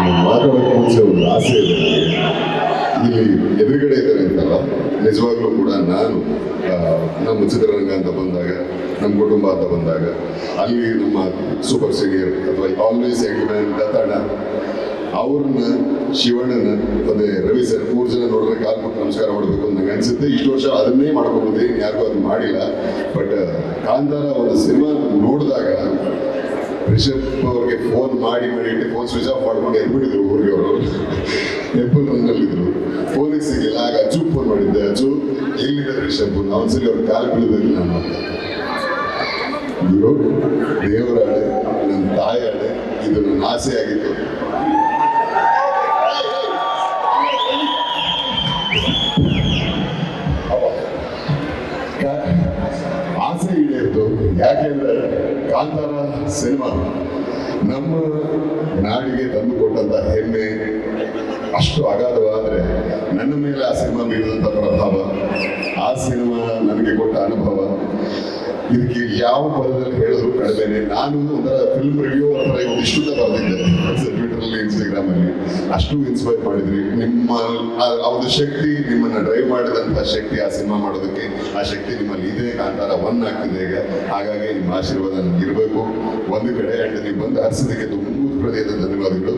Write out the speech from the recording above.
ನಾನು ಮಾತಾಡೋಕೆ ಒಂದು ಆಸೆ ಇದೆ ನನಗೆ ಇಲ್ಲಿ ಎದುರುಗಡೆ ಇದ್ದಾರೆ ಅಂತಲ್ಲ, ನಿಜವಾಗ್ಲೂ ಕೂಡ ನಾನು ನಮ್ಮ ಚಿತ್ರರಂಗ ಅಂತ ಬಂದಾಗ, ನಮ್ಮ ಕುಟುಂಬ ಅಂತ ಬಂದಾಗ, ಅಲ್ಲಿ ನಮ್ಮ ಸೂಪರ್ ಸಿಂಗರ್ ಅಥವಾ ಆಲ್ವೇಸ್ ಯಂಗ್ ಮ್ಯಾನ್ ಕತ್ತಣ್ಣ ಅವ್ರನ್ನ, ಶಿವಣ್ಣನ, ಮತ್ತೆ ರವಿ ಸರ್, ಮೂರು ಜನ ನೋಡಿದ್ರೆ ಕಾಲ್ ಕೊಟ್ಟು ನಮಸ್ಕಾರ ಮಾಡಬೇಕು ಅಂತ ನಂಗೆ ಅನ್ಸುತ್ತೆ. ಇಷ್ಟು ವರ್ಷ ಅದನ್ನೇ ಮಾಡ್ಕೊಬೋದು ಯಾರಿಗೂ ಅದು ಮಾಡಿಲ್ಲ. ಬಟ್ ಕಾಂತಾರ ಒಂದು ಸಿನಿಮಾ ನೋಡಿದಾಗ ರಿಷಬ್ ಅವ್ರಿಗೆ ಫೋನ್ ಮಾಡಿ ಮಾಡಿ ಫೋನ್ ಸ್ವಿಚ್ ಆಫ್ ಮಾಡ್ಕೊಂಡು ಎದ್ಬಿಟ್ಟಿದ್ರು ಊರಿಗೆ ಅವರು ಟೆಂಪಲ್ ರನ್ನಲ್ಲಿದ್ರು ಫೋನಿಗೆ ಸಿಗಲಿಲ್ಲ ಆಗ ಅಜ್ಜು ಫೋನ್ ಮಾಡಿದ್ದೆ. ಅಜ್ಜು ಎಲ್ಲಿದೆ ರಿಷಬ್? ಒಂದ್ಸಲಿ ಅವ್ರ ಕಾಲು ಬೀಳಬೇಕು ನಾನು ದೇವರ ಆಣೆ ನನ್ನ ತಾಯಿ ಆಣೆ ಇದು ನನ್ನ ಆಸೆ ಆಗಿತ್ತು. ಆಸೆ ಈಡೇರಿತು ಯಾಕೆಂದ್ರೆ ಕಾಂತಾರ ಸಿನಿಮಾ ನಮ್ಮ ನಾಡಿಗೆ ತಂದು ಕೊಟ್ಟಂತ ಹೆಮ್ಮೆ ಅಷ್ಟು ಅಗಾಧವಾದರೆ ನನ್ನ ಮೇಲೆ ಆ ಸಿನಿಮಾ ಬೀರಿದಂಥ ಪ್ರಭಾವ, ಆ ಸಿನಿಮಾ ನನಗೆ ಕೊಟ್ಟ ಅನುಭವ. ಇದಕ್ಕೆ ಯಾವ ಪದದಲ್ಲಿ ಹೇಳಿದ್ರು ಕಡಿಮೆ ನಾನು ಒಂಥರ ಫಿಲ್ಮ್ ರಿವ್ಯೂ ಹತ್ರ ಇಷ್ಟು ಬರೆದಿದ್ದೆ ಅಷ್ಟು ಇನ್ಸ್ಪೈರ್ ಮಾಡಿದ್ರಿ. ನಿಮ್ಮ ಒಂದು ಶಕ್ತಿ, ನಿಮ್ಮನ್ನ ಡ್ರೈವ್ ಮಾಡಿದಂತ ಶಕ್ತಿ, ಆ ಸಿನಿಮಾ ಮಾಡೋದಕ್ಕೆ ಆ ಶಕ್ತಿ ನಿಮ್ಮಲ್ಲಿ ಇದೆ ಕಾಂತಾರ ಒನ್ ಆಗ್ತಿದೆ ಈಗ. ಹಾಗಾಗಿ ನಿಮ್ಮ ಆಶೀರ್ವಾದ ಇರಬೇಕು. ಒಂದು ಕಡೆ ಅಂಡ್ ನೀವು ಬಂದು ಹರಿಸೋದಕ್ಕೆ ತುಂಬ ಹೃದಯದ ಧನ್ಯವಾದಗಳು.